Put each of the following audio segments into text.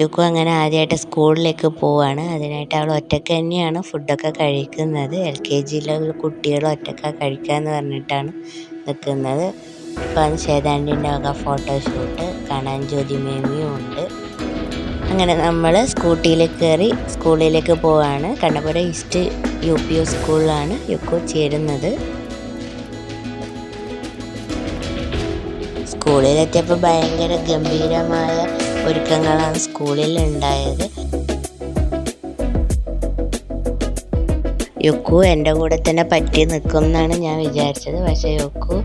യുക്കു അങ്ങനെ ആദ്യമായിട്ട് സ്കൂളിലേക്ക് പോവാണ്. അതിനായിട്ട് അവൾ ഒറ്റയ്ക്ക് തന്നെയാണ് ഫുഡൊക്കെ കഴിക്കുന്നത്. എൽ കെ ജിയിലുള്ള കുട്ടികൾ ഒറ്റയ്ക്ക് കഴിക്കാന്ന് പറഞ്ഞിട്ടാണ് നിൽക്കുന്നത് ഇപ്പം ശേതാണ്ടിന്റെ വക ഫോട്ടോഷൂട്ട് കാണാൻ ജ്യോതി മേമിയും ഉണ്ട്. അങ്ങനെ നമ്മൾ സ്കൂട്ടിയിൽ കയറി സ്കൂളിലേക്ക് പോവാണ്. Kannapura East U P U സ്കൂളിലാണ് യുക്കു ചേരുന്നത്. സ്കൂളിലെത്തിയപ്പോൾ ഭയങ്കര ഗംഭീരമായ ഒരുക്കങ്ങളാണ് സ്കൂളിൽ ഉണ്ടായത്. യുക്കു എന്റെ കൂടെ തന്നെ പറ്റി നിൽക്കും എന്നാണ് ഞാൻ വിചാരിച്ചത്. പക്ഷേ യുക്കു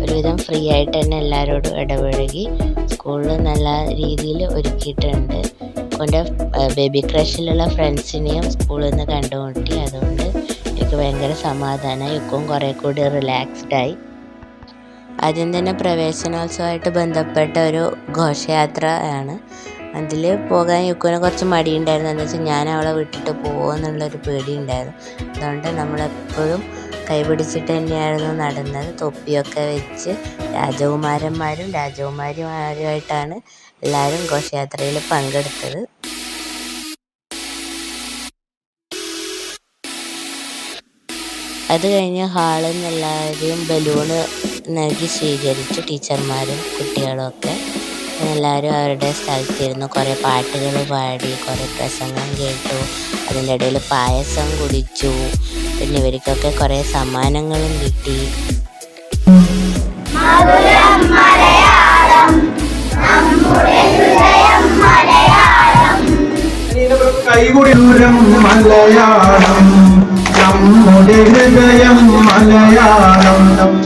ഒരുവിധം ഫ്രീ ആയിട്ട് തന്നെ എല്ലാവരോടും ഇടപഴകി സ്കൂളിൽ നല്ല രീതിയിൽ ഒരുക്കിയിട്ടുണ്ട്. യുക്കുന്റെ ബേബി ക്രഷിലുള്ള ഫ്രണ്ട്സിനെയും സ്കൂളിൽ നിന്ന് കണ്ടുമുട്ടി. അതുകൊണ്ട് എനിക്ക് ഭയങ്കര സമാധാനമായി. യുക്കും കുറേ കൂടി റിലാക്സ്ഡ് ആയി. ആദ്യം തന്നെ പ്രവേശനോത്സവമായിട്ട് ബന്ധപ്പെട്ട ഒരു ഘോഷയാത്ര ആണ് അതിൽ പോകാൻ യുക്കുവിന് കുറച്ച് മടിയുണ്ടായിരുന്നു. എന്ന് വെച്ചാൽ ഞാൻ അവളെ വിട്ടിട്ട് പോകുമോ എന്നുള്ളൊരു പേടിയുണ്ടായിരുന്നു. അതുകൊണ്ട് നമ്മളെപ്പോഴും കൈപിടിച്ചിട്ട് തന്നെയായിരുന്നു നടന്നത്. തൊപ്പിയൊക്കെ വെച്ച് രാജകുമാരന്മാരും രാജകുമാരിമാരുമായിട്ടാണ് എല്ലാവരും ഘോഷയാത്രയിൽ പങ്കെടുത്തത്. അത് കഴിഞ്ഞ് ഹാളിൽ നിന്ന് എല്ലാവരെയും ബലൂണ് നൽകി സ്വീകരിച്ചു ടീച്ചർമാരും കുട്ടികളും ഒക്കെ. എല്ലാവരും അവരുടെ സ്ഥലത്തിരുന്നു. കുറേ പാട്ടുകൾ പാടി കുറേ പ്രസംഗം കേട്ടു. അതിന്റെ ഇടയിൽ പായസം കുടിച്ചു. പിന്നെ ഇവർക്കൊക്കെ കുറേ സമ്മാനങ്ങളും കിട്ടി. മലയാളം. നമ്മുടെ ഹൃദയം മലയാളം.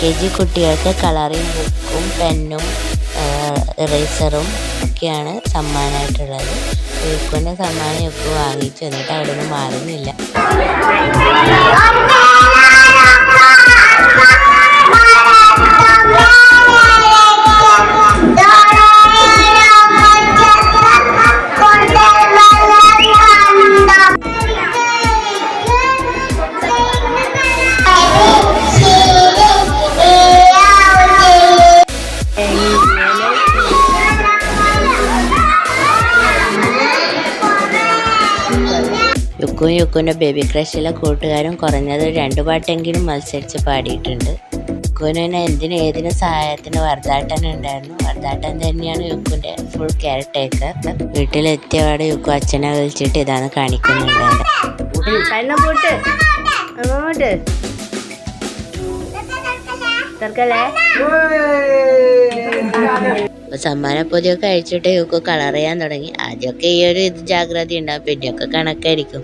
കെ ജി കുട്ടികൾക്ക് കളറിംഗ് ബുക്കും പെന്നും ഇറേസറും ഒക്കെയാണ് സമ്മാനമായിട്ടുള്ളത്. യുക്കുവിന്റെ സമ്മാനം യുക്കു വാങ്ങിച്ചു എന്നിട്ട് അവിടെ നിന്ന് മാറുന്നില്ല യുക്കും യുക്കുവിന്റെ ബേബി ക്രഷിലെ കൂട്ടുകാരും കുറഞ്ഞത് രണ്ട് പാട്ടെങ്കിലും മത്സരിച്ച് പാടിയിട്ടുണ്ട്. യുക്കുവിന് എന്തിനും ഏതിനും സഹായത്തിന് വർദ്ധാട്ടൻ ഉണ്ടായിരുന്നു. വർദ്ധാട്ടൻ തന്നെയാണ് യുക്കുവിന്റെ ഫുൾ കെയർ ടേക്കർ വീട്ടിലെത്തിയപാടെ യുക്കു അച്ഛനെ വിളിച്ചിട്ട് ഇതാണ് കാണിക്കുന്നുണ്ടായത് സമ്മാന പൊതിയൊക്കെ സമ്മാനപ്പൊതിയൊക്കെ അഴിച്ചിട്ട് യുക്കു കളർ ചെയ്യാൻ തുടങ്ങി. ആദ്യമൊക്കെ ഈ ഒരു ഇത് ജാഗ്രത ഉണ്ടാവും പിന്നെയൊക്കെ കണക്കായിരിക്കും